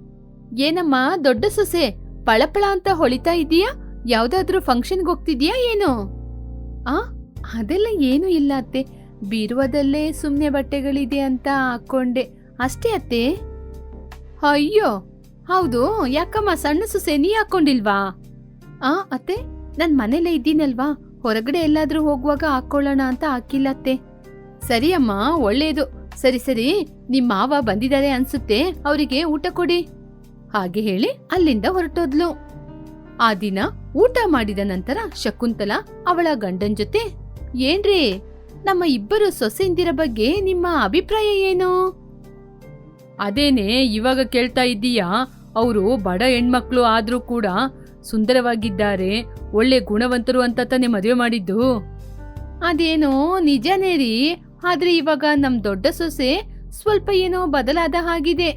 ಏನಮ್ಮ, ದೊಡ್ಡ ಸೊಸೆ, ಪಳಪಳ ಅಂತ ಹೊಳಿತಾ ಇದೀಯಾ? ಯಾವ್ದಾದ್ರೂ ಫಂಕ್ಷನ್ಗೆ ಹೋಗ್ತಿದ್ಯಾ ಏನು? ಆ, ಅದೆಲ್ಲ ಏನೂ ಇಲ್ಲ ಅತ್ತೆ. ಬೀರುವದಲ್ಲೇ ಸುಮ್ನೆ ಬಟ್ಟೆಗಳಿದೆ ಅಂತ ಹಾಕೊಂಡೆ ಅಷ್ಟೇ ಅತ್ತೆ? ಅಯ್ಯೋ, ಹೌದು, ಯಾಕಮ್ಮ, ಸಣ್ಣ ಸೊಸೆ, ನೀ ಹಾಕೊಂಡಿಲ್ವಾ ಆ, ಅತ್ತೆ? ನನ್ ಮನೇಲೇ ಇದ್ದೀನಲ್ವಾ? ಹೊರಗಡೆ ಎಲ್ಲಾದ್ರೂ ಹೋಗುವಾಗ ಹಾಕೊಳ್ಳೋಣ ಅಂತ ಹಾಕಿಲ್ಲತ್ತೆ ಸರಿ ಅಮ್ಮ, ಒಳ್ಳೇದು. ಸರಿ ಸರಿ. ನಿಮ್ ಮಾವ ಬಂದಿದ್ದಾರೆ ಅನ್ಸುತ್ತೆ. ಅವರಿಗೆ ಊಟ ಕೊಡಿ. ಹಾಗೆ ಹೇಳಿ ಅಲ್ಲಿಂದ ಹೊರಟೋದ್ಲು. ಆ ದಿನ ಊಟ ಮಾಡಿದ ನಂತರ ಶಕುಂತಲ ಅವಳ ಗಂಡನ್ ಜೊತೆ, ಏನ್ರಿ, ನಮ್ಮ ಇಬ್ಬರು ಸೊಸೆಂದಿರ ಬಗ್ಗೆ ನಿಮ್ಮ ಅಭಿಪ್ರಾಯ ಏನು? ಅದೇನೆ, ಇವಾಗ ಕೇಳ್ತಾ ಇದ್ದೀಯಾ? ಅವರು ಬಡ ಹೆಣ್ಮಕ್ಳು ಆದ್ರೂ ಕೂಡ ಸುಂದರವಾಗಿದ್ದಾರೆ, ಒಳ್ಳೆ ಗುಣವಂತರು ಅಂತ ತಾನೇ ಮದುವೆ ಮಾಡಿದ್ದು? ಅದೇನೋ ನಿಜನೇ ರೀ. ಆದ್ರೆ ಇವಾಗ ನಮ್ ದೊಡ್ಡ ಸೊಸೆ ಸ್ವಲ್ಪ ಏನೋ ಬದಲಾದ ಹಾಗಿದೆ.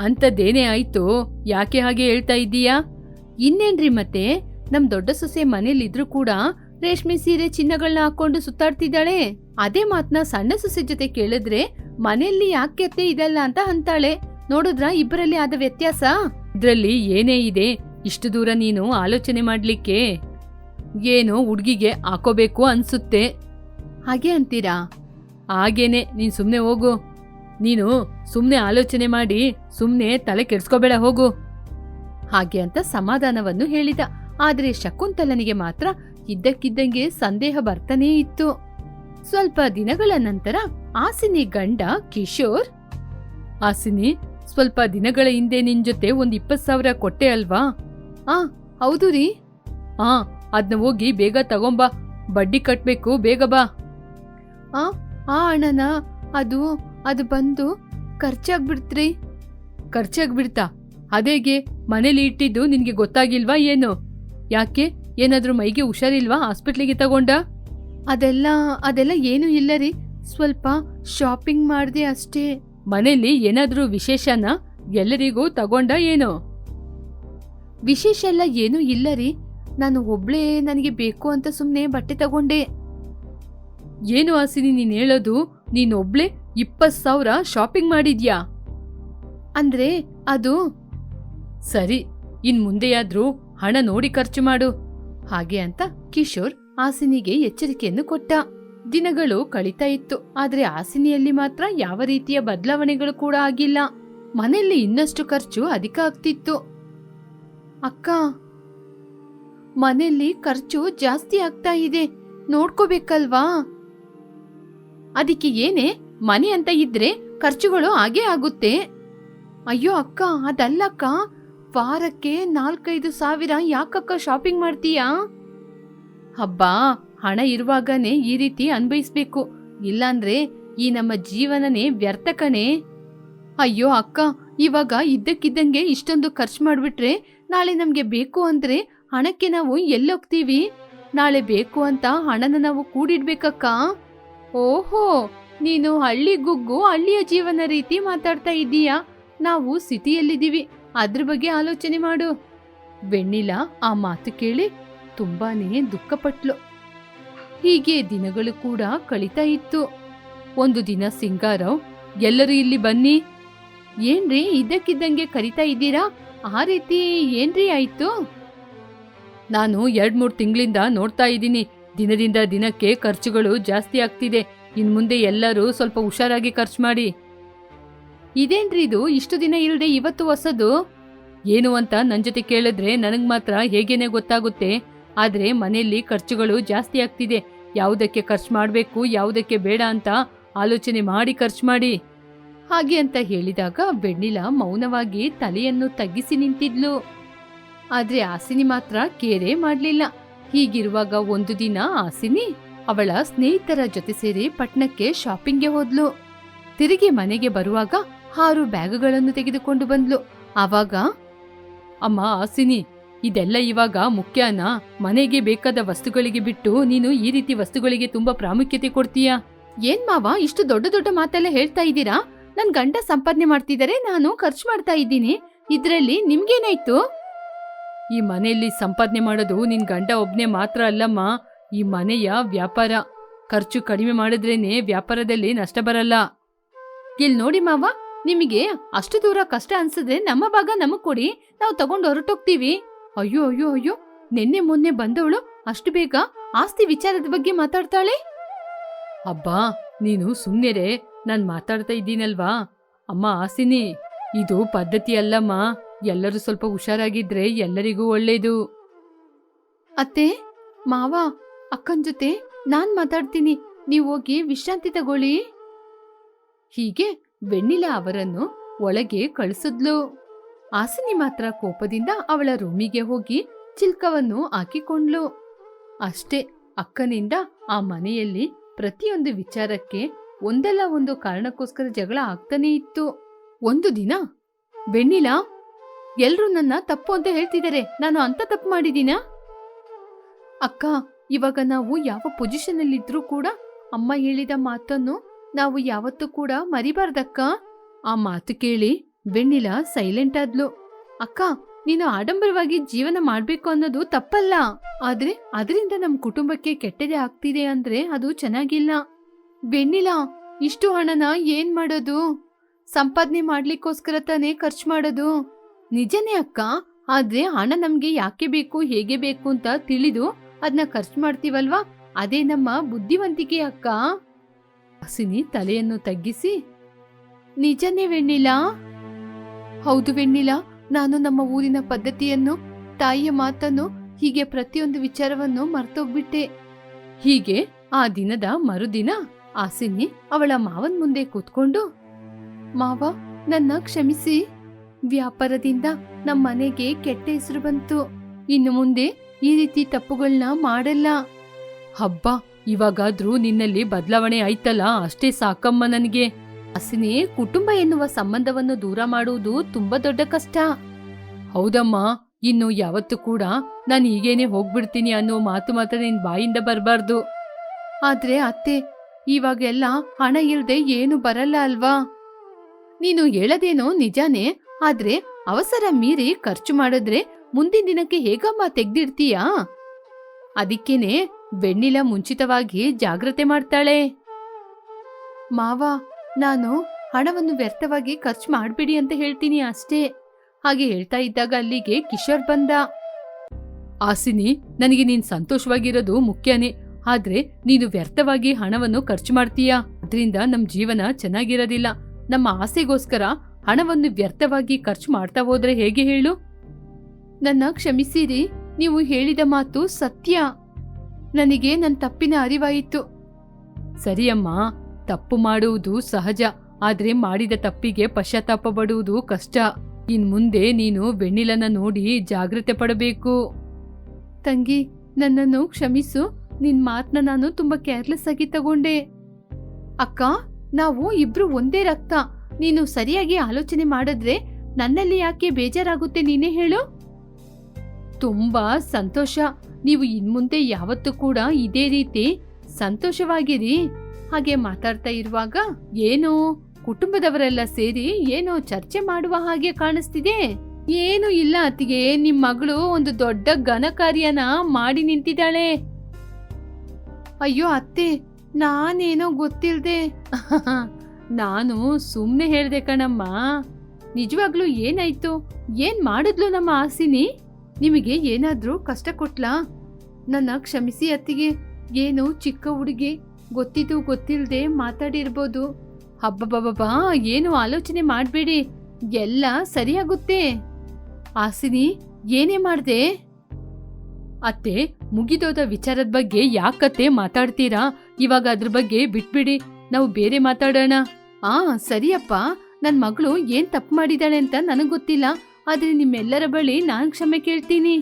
ಅಂತದ್ದೇನೇ ಆಯ್ತು? ಯಾಕೆ ಹಾಗೆ ಹೇಳ್ತಾ ಇದ್ದೀಯಾ? ಇನ್ನೇನ್ರಿ ಮತ್ತೆ? ನಮ್ ದೊಡ್ಡ ಸೊಸೆ ಮನೇಲಿದ್ರು ಕೂಡ ರೇಷ್ಮೆ ಸೀರೆ ಚಿನ್ನಗಳನ್ನ ಹಾಕೊಂಡು ಸುತ್ತಾಡ್ತಿದ್ದಾಳೆ. ಅದೇ ಮಾತನ್ನ ಸಣ್ಣ ಸೊಸೆ ಜೊತೆ ಕೇಳಿದ್ರೆ ಮನೆಯಲ್ಲಿ ಯಾಕೆ ಇದೆಲ್ಲ ಅಂತ ಅಂತಾಳೆ. ನೋಡಿದ್ರ ಇಬ್ಬರಲ್ಲಿ ಆದ ವ್ಯತ್ಯಾಸ? ಇದ್ರಲ್ಲಿ ಏನೇ ಇದೆ ಇಷ್ಟು ದೂರ ನೀನು ಆಲೋಚನೆ ಮಾಡಲಿಕ್ಕೆ ಏನೋ ಹುಡುಗಿಗೆ ಹಾಕೋಬೇಕು ಅನ್ಸುತ್ತೆ. ಹಾಗೆ ಅಂತೀರಾ? ಹಾಗೇನೆ, ನೀನು ಸುಮ್ಮನೆ ಹೋಗು. ನೀನು ಸುಮ್ಮನೆ ಆಲೋಚನೆ ಮಾಡಿ ಸುಮ್ಮನೆ ತಲೆ ಕೆಡಿಸ್ಕೋಬೇಡ, ಹೋಗು. ಹಾಗೆ ಅಂತ ಸಮಾಧಾನವನ್ನು ಹೇಳಿದ. ಆದ್ರೆ ಶಕುಂತಲನಿಗೆ ಮಾತ್ರ ಇದ್ದಕ್ಕಿದ್ದಂಗೆ ಸಂದೇಹ ಬರ್ತಾನೇ ಇತ್ತು. ಸ್ವಲ್ಪ ದಿನಗಳ ನಂತರ ಆಸಿನಿ ಗಂಡ ಕಿಶೋರ್? ಆಸಿನಿ ಸ್ವಲ್ಪ ದಿನಗಳ ಹಿಂದೆ ನಿನ್ ಜೊತೆ ಒಂದ್ ಇಪ್ಪತ್ತು ಸಾವಿರ ಕೊಟ್ಟೆ ಅಲ್ವಾ? ಆ ಹೌದು ರೀ. ಆ ಅದ್ನ ಹೋಗಿ ಬೇಗ ತಗೊಂಬಾ. ಬಡ್ಡಿ ಕಟ್ಟಬೇಕು ಬೇಗ ಬಾ. ಆ ಆ ಅಣ್ಣನ ಅದು ಅದು ಬಂದು ಖರ್ಚಾಗ್ಬಿಡ್ತ್ರಿ. ಖರ್ಚಾಗ್ಬಿಡ್ತಾ? ಅದೇಗೆ? ಮನೇಲಿ ಇಟ್ಟಿದ್ದು ನಿನಗೆ ಗೊತ್ತಾಗಿಲ್ವಾ ಏನು? ಯಾಕೆ? ಏನಾದರೂ ಮೈಗೆ ಹುಷಾರಿಲ್ವಾ ಹಾಸ್ಪಿಟ್ಲಿಗೆ ತಗೊಂಡ? ಅದೆಲ್ಲ ಅದೆಲ್ಲ ಏನೂ ಇಲ್ಲ ರೀ. ಸ್ವಲ್ಪ ಶಾಪಿಂಗ್ ಮಾಡಿದೆ ಅಷ್ಟೇ. ಮನೇಲಿ ಏನಾದ್ರೂ ವಿಶೇಷನ? ಎಲ್ಲರಿಗೂ ತಗೊಂಡ ಏನು? ವಿಶೇಷ ಎಲ್ಲ ಏನೂ ಇಲ್ಲ ರೀ. ನಾನು ಒಬ್ಳೇ ನನಗೆ ಬೇಕು ಅಂತ ಸುಮ್ಮನೆ ಬಟ್ಟೆ ತಗೊಂಡೆ. ಏನು ಆಸಿನಿ, ನೀನು ಹೇಳೋದು? ನೀನ್ ಒಬ್ಳೆ ಇಪ್ಪತ್ ಸಾವಿರ ಶಾಪಿಂಗ್ ಮಾಡಿದ್ಯಾ? ಅಂದ್ರೆ ಅದು ಸರಿ, ಇನ್ ಮುಂದೆಯಾದ್ರೂ ಹಣ ನೋಡಿ ಖರ್ಚು ಮಾಡು. ಹಾಗೆ ಅಂತ ಕಿಶೋರ್ ಆಸಿನಿಗೆ ಎಚ್ಚರಿಕೆಯನ್ನು ಕೊಟ್ಟ. ದಿನಗಳು ಕಳೀತಾ ಇತ್ತು, ಆದ್ರೆ ಆಸಿನಿಯಲ್ಲಿ ಮಾತ್ರ ಯಾವ ರೀತಿಯ ಬದಲಾವಣೆಗಳು ಕೂಡ ಆಗಿಲ್ಲ. ಮನೆಯಲ್ಲಿ ಇನ್ನಷ್ಟು ಖರ್ಚು ಅಧಿಕ ಆಗ್ತಿತ್ತು. ಅಕ್ಕ, ಮನೆಯಲ್ಲಿ ಖರ್ಚು ಜಾಸ್ತಿ ಆಗ್ತಾ ಇದೆ. ನೋಡ್ಕೋಬೇಕಲ್ವಾ? ಅದಕ್ಕೆ ಏನೇ, ಮನೆ ಅಂತ ಇದ್ರೆ ಖರ್ಚುಗಳು ಹಾಗೇ ಆಗುತ್ತೆ. ಅಯ್ಯೋ ಅಕ್ಕ ಅದಲ್ಲಕ್ಕ ವಾರಕ್ಕೆ ನಾಲ್ಕೈದು ಸಾವಿರ ಯಾಕಕ್ಕ ಶಾಪಿಂಗ್ ಮಾಡ್ತೀಯಾ? ಹಬ್ಬಾ, ಹಣ ಇರುವಾಗನೇ ಈ ರೀತಿ ಅನ್ಭವಿಸ್ಬೇಕು. ಇಲ್ಲಾಂದ್ರೆ ಈ ನಮ್ಮ ಜೀವನನೇ ವ್ಯರ್ಥ ಕಣೆ. ಅಯ್ಯೋ ಅಕ್ಕ, ಇವಾಗ ಇದ್ದಕ್ಕಿದ್ದಂಗೆ ಇಷ್ಟೊಂದು ಖರ್ಚು ಮಾಡ್ಬಿಟ್ರೆ ನಾಳೆ ನಮಗೆ ಬೇಕು ಅಂದ್ರೆ ಹಣಕ್ಕೆ ನಾವು ಎಲ್ಲೋಗ್ತೀವಿ ನಾಳೆ ಬೇಕು ಅಂತ ಹಣನ ನಾವು ಕೂಡಿಡ್ಬೇಕಕ್ಕ? ಓಹೋ, ನೀನು ಹಳ್ಳಿ ಗುಗ್ಗು ಹಳ್ಳಿಯ ಜೀವನ ರೀತಿ ಮಾತಾಡ್ತಾ ಇದ್ದೀಯಾ? ನಾವು ಸಿಟಿಯಲ್ಲಿದ್ದೀವಿ, ಅದ್ರ ಬಗ್ಗೆ ಆಲೋಚನೆ ಮಾಡು. ಬೆಣ್ಣಿಲ ಆ ಮಾತು ಕೇಳಿ ತುಂಬಾನೇ ದುಃಖಪಟ್ಲು. ಹೀಗೆ ದಿನಗಳು ಕೂಡ ಕಳೀತಾ ಇತ್ತು. ಒಂದು ದಿನ ಸಿಂಗಾರವ್, ಎಲ್ಲರೂ ಇಲ್ಲಿ ಬನ್ನಿ. ಏನ್ರಿ, ಇದ್ದಕ್ಕಿದ್ದಂಗೆ ಕರಿತಾ ಇದ್ದೀರಾ? ಆ ರೀತಿ ಏನ್ರಿ ಆಯ್ತು? ನಾನು ಎರಡ್ ಮೂರ್ ತಿಂಗಳಿಂದ ನೋಡ್ತಾ ಇದ್ದೀನಿ. ದಿನದಿಂದ ದಿನಕ್ಕೆ ಖರ್ಚುಗಳು ಜಾಸ್ತಿ ಆಗ್ತಿದೆ. ಇನ್ ಮುಂದೆ ಎಲ್ಲರೂ ಸ್ವಲ್ಪ ಹುಷಾರಾಗಿ ಖರ್ಚು ಮಾಡಿ. ಇದೇನ್ರಿ ಇದು? ಇಷ್ಟು ದಿನ ಇಲ್ಲದೆ ಇವತ್ತು ಹೊಸದು? ಏನು ಅಂತ ನನ್ನ ಜೊತೆ ಕೇಳಿದ್ರೆ ನನಗೆ ಮಾತ್ರ ಹೇಗೇನೆ ಗೊತ್ತಾಗುತ್ತೆ. ಆದ್ರೆ ಮನೆಯಲ್ಲಿ ಖರ್ಚುಗಳು ಜಾಸ್ತಿ ಆಗ್ತಿದೆ. ಯಾವುದಕ್ಕೆ ಖರ್ಚು ಮಾಡಬೇಕು, ಯಾವುದಕ್ಕೆ ಬೇಡ ಅಂತ ಆಲೋಚನೆ ಮಾಡಿ ಖರ್ಚು ಮಾಡಿ. ಹಾಗೆ ಅಂತ ಹೇಳಿದಾಗ ಬೆಣ್ಣಿಲ ಮೌನವಾಗಿ ತಲೆಯನ್ನು ತಗ್ಗಿಸಿ ನಿಂತಿದ್ಲು. ಆದ್ರೆ ಆಸಿನಿ ಮಾತ್ರ ಕೇರೆ ಮಾಡಲಿಲ್ಲ. ಹೀಗಿರುವಾಗ ಒಂದು ದಿನ ಆಸಿನಿ ಅವಳ ಸ್ನೇಹಿತರ ಜೊತೆ ಸೇರಿ ಪಟ್ಣಕ್ಕೆ ಶಾಪಿಂಗ್ಗೆ ಹೋದ್ಲು. ತಿರುಗಿ ಮನೆಗೆ ಬರುವಾಗ ಆರು ಬ್ಯಾಗುಗಳನ್ನು ತೆಗೆದುಕೊಂಡು ಬಂದ್ಲು. ಆವಾಗ, ಅಮ್ಮ ಆಸಿನಿ, ಇದೆಲ್ಲ ಇವಾಗ ಮುಖ್ಯನಾ? ಮನೆಗೆ ಬೇಕಾದ ವಸ್ತುಗಳಿಗೆ ಬಿಟ್ಟು ನೀನು ಈ ರೀತಿ ವಸ್ತುಗಳಿಗೆ ತುಂಬಾ ಪ್ರಾಮುಖ್ಯತೆ ಕೊಡ್ತೀಯಾ? ಏನ್ ಮಾವ, ಇಷ್ಟು ದೊಡ್ಡ ದೊಡ್ಡ ಮಾತೆಲ್ಲ ಹೇಳ್ತಾ ಇದ್ದೀರಾ? ನನ್ ಗಂಡ ಸಂಪಾದನೆ ಮಾಡ್ತಿದ್ದಾರೆ ನಾನು ಖರ್ಚು ಮಾಡ್ತಾ ಇದ್ದೀನಿ. ಇದ್ರಲ್ಲಿ ನಿಮ್ಗೇನಾಯ್ತು? ಈ ಮನೆಯಲ್ಲಿ ಸಂಪಾದನೆ ಮಾಡೋದು ನಿನ್ ಗಂಡ ಒಬ್ನೇ ಮಾತ್ರ ಅಲ್ಲಮ್ಮ. ಈ ಮನೆಯ ವ್ಯಾಪಾರ. ಖರ್ಚು ಕಡಿಮೆ ಮಾಡಿದ್ರೇನೆ ವ್ಯಾಪಾರದಲ್ಲಿ ನಷ್ಟ ಬರಲ್ಲ. ಇಲ್ ನೋಡಿ ಮಾವ, ನಿಮಗೆ ಅಷ್ಟು ದೂರ ಕಷ್ಟ ಅನ್ಸದ್ರೆ ನಮ್ಮ ಭಾಗ ನಮಗ್ ಕೊಡಿ. ನಾವು ತಗೊಂಡು ಹೊರಟೋಗ್ತೀವಿ. ಅಯ್ಯೋ ಅಯ್ಯೋ ಅಯ್ಯೋ, ನಿನ್ನೆ ಮೊನ್ನೆ ಬಂದವಳು ಅಷ್ಟು ಬೇಗ ಆಸ್ತಿ ವಿಚಾರದ ಬಗ್ಗೆ ಮಾತಾಡ್ತಾಳೆ? ಅಬ್ಬಾ, ನೀನು ಸುಮ್ನೆರೆ. ನಾನ್ ಮಾತಾಡ್ತಾ ಇದ್ದೀನಲ್ವಾ? ಅಮ್ಮ ಆಸಿನಿ ಇದು ಪದ್ಧತಿ ಅಲ್ಲಮ್ಮ. ಎಲ್ಲರೂ ಸ್ವಲ್ಪ ಹುಷಾರಾಗಿದ್ರೆ ಎಲ್ಲರಿಗೂ ಒಳ್ಳೇದು. ಅತ್ತೆ ಮಾವ ಅಕ್ಕನ್ ಜೊತೆ ನಾನ್ ಮಾತಾಡ್ತೀನಿ. ನೀವು ಹೋಗಿ ವಿಶ್ರಾಂತಿ ತಗೊಳ್ಳಿ. ಹೀಗೆ ವೆಣ್ಣಿಲ ಅವರನ್ನು ಒಳಗೆ ಕಳಿಸಿದ್ಲು. ಆಸಿನಿ ಮಾತ್ರ ಕೋಪದಿಂದ ಅವಳ ರೂಮಿಗೆ ಹೋಗಿ ಚಿಲ್ಕವನ್ನು ಹಾಕಿಕೊಂಡ್ಲು. ಅಷ್ಟೇ ಅಕ್ಕನಿಂದ ಆ ಮನೆಯಲ್ಲಿ ಪ್ರತಿಯೊಂದು ವಿಚಾರಕ್ಕೆ ಒಂದಲ್ಲ ಒಂದು ಕಾರಣಕ್ಕೋಸ್ಕರ ಜಗಳ ಆಗ್ತಾನೇ ಇತ್ತು. ಒಂದು ದಿನ? ಬೆಣ್ಣಿಲ? ಎಲ್ರೂ ನನ್ನ ತಪ್ಪು ಅಂತ ಹೇಳ್ತಿದ್ದಾರೆ ನಾನು ಅಂತ ತಪ್ಪು ಮಾಡಿದೀನ? ಅಕ್ಕ, ಇವಾಗ ನಾವು ಯಾವ ಪೊಸಿಷನ್ ಅಲ್ಲಿ ಇದ್ರೂ ಕೂಡ ಅಮ್ಮ ಹೇಳಿದ ಮಾತನ್ನು ನಾವು ಯಾವತ್ತೂ ಕೂಡ ಮರಿಬಾರ್ದಕ್ಕ. ಆ ಮಾತು ಕೇಳಿ ಬೆಣ್ಣಿಲ ಸೈಲೆಂಟ್ ಆದ್ಲು. ಅಕ್ಕ, ನೀನು ಆಡಂಬರವಾಗಿ ಜೀವನ ಮಾಡ್ಬೇಕು ಅನ್ನೋದು ತಪ್ಪಲ್ಲ. ಆದ್ರೆ, ಅದರಿಂದ ನಮ್ ಕುಟುಂಬಕ್ಕೆ ಕೆಟ್ಟದೇ ಆಗ್ತಿದೆ ಅಂದ್ರೆ ಅದು ಚೆನ್ನಾಗಿಲ್ಲ. ಬೆಣ್ಣಿಲ ಇಷ್ಟು ಹಣನ ಏನ್ ಮಾಡೋದು? ಸಂಪಾದನೆ ಮಾಡ್ಲಿಕ್ಕೋಸ್ಕರ ತಾನೇ ಖರ್ಚು ಮಾಡೋದು? ನಿಜನೇ ಅಕ್ಕ, ಆದ್ರೆ ಹಣ ನಮ್ಗೆ ಯಾಕೆ ಬೇಕು, ಹೇಗೆ ಬೇಕು ಅಂತ ತಿಳಿದು ಅದನ್ನ ಖರ್ಚು ಮಾಡ್ತೀವಲ್ವಾ? ಅದೇ ನಮ್ಮ ಬುದ್ಧಿವಂತಿಕೆ ಅಕ್ಕ. ಹಸಿನಿ ತಲೆಯನ್ನು ತಗ್ಗಿಸಿ, ನಿಜನೇ ವೆಣ್ಣಿಲ ಹೌದು ವೆಣ್ಣಿಲ ನಾನು ನಮ್ಮ ಊರಿನ ಪದ್ಧತಿಯನ್ನು, ತಾಯಿಯ ಮಾತನ್ನು, ಹೀಗೆ ಪ್ರತಿಯೊಂದು ವಿಚಾರವನ್ನು ಮರ್ತೋಗ್ಬಿಟ್ಟೆ. ಹೀಗೆ ಆ ದಿನದ ಮರುದಿನ ಆಸಿನಿ ಅವಳ ಮಾವನ್ ಮುಂದೆ ಕೂತ್ಕೊಂಡು, ಮಾವ, ನನ್ನ ಕ್ಷಮಿಸಿ. ವ್ಯಾಪಾರದಿಂದ ನಮ್ಮ ಮನೆಗೆ ಕೆಟ್ಟ ಹೆಸರು ಬಂತು. ಇನ್ನು ಮುಂದೆ ಈ ರೀತಿ ತಪ್ಪುಗಳನ್ನ ಮಾಡಲ್ಲ. ಹಬ್ಬ, ಇವಾಗಾದ್ರೂ ನಿನ್ನಲ್ಲಿ ಬದಲಾವಣೆ ಆಯ್ತಲ್ಲ, ಅಷ್ಟೇ ಸಾಕಮ್ಮ ನನಗೆ. ಅಸಿನಿ ಕುಟುಂಬ ಎನ್ನುವ ಸಂಬಂಧವನ್ನು ದೂರ ಮಾಡುವುದು ತುಂಬಾ ದೊಡ್ಡ ಕಷ್ಟ. ಹೌದಮ್ಮ, ಇನ್ನು ಯಾವತ್ತೂ ಕೂಡ ನಾನು ಹೀಗೇನೆ ಹೋಗ್ಬಿಡ್ತೀನಿ ಅನ್ನೋ ಮಾತು ಮಾತ್ರ ನಿನ್ ಬಾಯಿಂದ ಬರಬಾರ್ದು. ಆದ್ರೆ ಅತ್ತೆ ಇವಾಗೆಲ್ಲ ಹಣ ಇಲ್ದೆ ಏನು ಬರಲ್ಲ ಅಲ್ವಾ? ನೀನು ಹೇಳದೇನೋ ನಿಜಾನೇ, ಆದ್ರೆ ಅವಸರ ಮೀರಿ ಖರ್ಚು ಮಾಡಿದ್ರೆ ಮುಂದಿನ ದಿನಕ್ಕೆ ಹೇಗಮ್ಮ ತೆಗ್ದಿಡ್ತೀಯಾ? ಅದಕ್ಕೇನೆ ಬೆಣ್ಣಿಲ ಮುಂಚಿತವಾಗಿ ಜಾಗ್ರತೆ ಮಾಡ್ತಾಳೆ. ಮಾವ, ನಾನು ಹಣವನ್ನು ವ್ಯರ್ಥವಾಗಿ ಖರ್ಚು ಮಾಡ್ಬಿಡಿ ಅಂತ ಹೇಳ್ತೀನಿ ಅಷ್ಟೇ. ಹಾಗೆ ಹೇಳ್ತಾ ಇದ್ದಾಗ ಅಲ್ಲಿಗೆ ಕಿಶೋರ್ ಬಂದ. ಆಸಿನಿ, ನನಗೆ ನೀನ್ ಸಂತೋಷವಾಗಿರೋದು ಮುಖ್ಯನೇ. ಆದ್ರೆ ನೀನು ವ್ಯರ್ಥವಾಗಿ ಹಣವನ್ನು ಖರ್ಚು ಮಾಡ್ತೀಯಾ? ಅದರಿಂದ ನಮ್ ಜೀವನ ಚೆನ್ನಾಗಿರೋದಿಲ್ಲ. ನಮ್ಮ ಆಸೆಗೋಸ್ಕರ ಹಣವನ್ನು ವ್ಯರ್ಥವಾಗಿ ಖರ್ಚು ಮಾಡ್ತಾ ಹೋದ್ರೆ ಹೇಗೆ ಹೇಳು? ನನ್ನ ಕ್ಷಮಿಸಿರಿ, ನೀವು ಹೇಳಿದ ಮಾತು ಸತ್ಯ. ನನಗೆ ನನ್ನ ತಪ್ಪಿನ ಅರಿವಾಯಿತು. ಸರಿಯಮ್ಮ ತಪ್ಪು ಮಾಡುವುದು ಸಹಜ, ಆದ್ರೆ ಮಾಡಿದ ತಪ್ಪಿಗೆ ಪಶ್ಚಾತ್ತಾಪ ಪಡುವುದು ಕಷ್ಟ. ಇನ್ ಮುಂದೆ ನೀನು ಬೆಣ್ಣಿಲನ್ನ ನೋಡಿ ಜಾಗ್ರತೆ ಪಡಬೇಕು. ತಂಗಿ, ನನ್ನನ್ನು ಕ್ಷಮಿಸು. ನಿನ್ ಮಾತನ್ನ ನಾನು ತುಂಬಾ ಕೇರ್ಲೆಸ್ ಆಗಿ ತಗೊಂಡೆ. ಅಕ್ಕ, ನಾವು ಇಬ್ರು ಒಂದೇ ರಕ್ತ. ನೀನು ಸರಿಯಾಗಿ ಆಲೋಚನೆ ಮಾಡಿದ್ರೆ ನನ್ನಲ್ಲಿ ಯಾಕೆ ಬೇಜಾರಾಗುತ್ತೆ ನೀನೇ ಹೇಳು. ತುಂಬಾ ಸಂತೋಷ. ನೀವು ಇನ್ಮುಂದೆ ಯಾವತ್ತೂ ಕೂಡ ಇದೇ ರೀತಿ ಸಂತೋಷವಾಗಿರಿ. ಹಾಗೆ ಮಾತಾಡ್ತಾ ಇರುವಾಗ, ಏನೋ, ಕುಟುಂಬದವರೆಲ್ಲ ಸೇರಿ ಏನೋ ಚರ್ಚೆ ಮಾಡುವ ಹಾಗೆ ಕಾಣಿಸ್ತಿದೆ. ಏನು ಇಲ್ಲ ಅತ್ತಿಗೆ, ನಿಮ್ ಮಗಳು ಒಂದು ದೊಡ್ಡ ಘನ ಮಾಡಿ ನಿಂತಿದ್ದಾಳೆ. ಅಯ್ಯೋ ಅತ್ತೆ, ನಾನೇನೋ ಗೊತ್ತಿಲ್ಲದೆ ನಾನು ಸುಮ್ಮನೆ ಹೇಳ್ದೆ ಕಣಮ್ಮ. ನಿಜವಾಗ್ಲೂ ಏನಾಯ್ತು? ಏನ್ ಮಾಡಿದ್ಲು ನಮ್ಮ ಆಸಿನಿ? ನಿಮಗೆ ಏನಾದರೂ ಕಷ್ಟ ಕೊಟ್ಲಾ? ನನ್ನ ಕ್ಷಮಿಸಿ ಅತ್ತಿಗೆ. ಏನು ಚಿಕ್ಕ ಹುಡುಗಿ, ಗೊತ್ತಿದ್ದು ಗೊತ್ತಿಲ್ಲದೆ ಮಾತಾಡಿರ್ಬೋದು. ಹಬ್ಬಬ್ಬಬ್ಬಾ ಏನು ಆಲೋಚನೆ ಮಾಡಬೇಡಿ. ಎಲ್ಲ ಸರಿಯಾಗುತ್ತೆ. ಆಸಿನಿ, ಏನೇ ಮಾಡ್ದೆ? ಅತ್ತೆ, ಮುಗಿದೋದ ವಿಚಾರದ ಬಗ್ಗೆ ಯಾಕತ್ತೆ ಮಾತಾಡ್ತೀರಾ? ಇವಾಗ ಅದ್ರ ಬಗ್ಗೆ ಬಿಟ್ಬಿಡಿ. ನಾವು ಬೇರೆ ಮಾತಾಡೋಣ. ಆ, ಸರಿಯಪ್ಪ. ನನ್ ಮಗಳು ಏನ್ ತಪ್ಪು ಮಾಡಿದಾಳೆ ಅಂತ ನನಗೆ ಗೊತ್ತಿಲ್ಲ. ಆದ್ರೆ ನಿಮ್ಮೆಲ್ಲರ ಬಳಿ ನಾನ್ ಕ್ಷಮೆ ಕೇಳ್ತೀನಿ.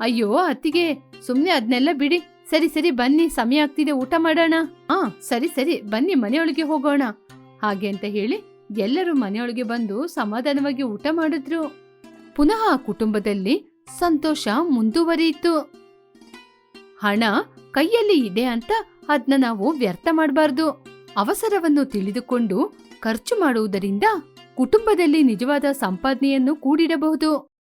ಅಯ್ಯೋ, ಅತ್ತಿಗೆ. ಸುಮ್ನೆ ಅದ್ನೆಲ್ಲ ಬಿಡಿ. ಸರಿ ಸರಿ, ಬನ್ನಿ. ಸಮಯ ಆಗ್ತಿದೆ, ಊಟ ಮಾಡೋಣ. ಆ, ಸರಿ ಸರಿ. ಬನ್ನಿ, ಮನೆಯೊಳಗೆ ಹೋಗೋಣ. ಹಾಗೆ ಅಂತ ಹೇಳಿ ಎಲ್ಲರೂ ಮನೆಯೊಳಗೆ ಬಂದು ಸಮಾಧಾನವಾಗಿ ಊಟ ಮಾಡಿದ್ರು. ಪುನಃ ಕುಟುಂಬದಲ್ಲಿ ಸಂತೋಷ ಮುಂದುವರಿಯಿತು. ಹಣ ಕೈಯಲ್ಲಿ ಇದೆ ಅಂತ ಅದನ್ನ ನಾವು ವ್ಯರ್ಥ ಮಾಡಬಾರ್ದು. ಅವಸರವನ್ನು ತಿಳಿದುಕೊಂಡು ಖರ್ಚು ಮಾಡುವುದರಿಂದ ಕುಟುಂಬದಲ್ಲಿ ನಿಜವಾದ ಸಂಪಾದನೆಯನ್ನು ಕೂಡಿಡಬಹುದು.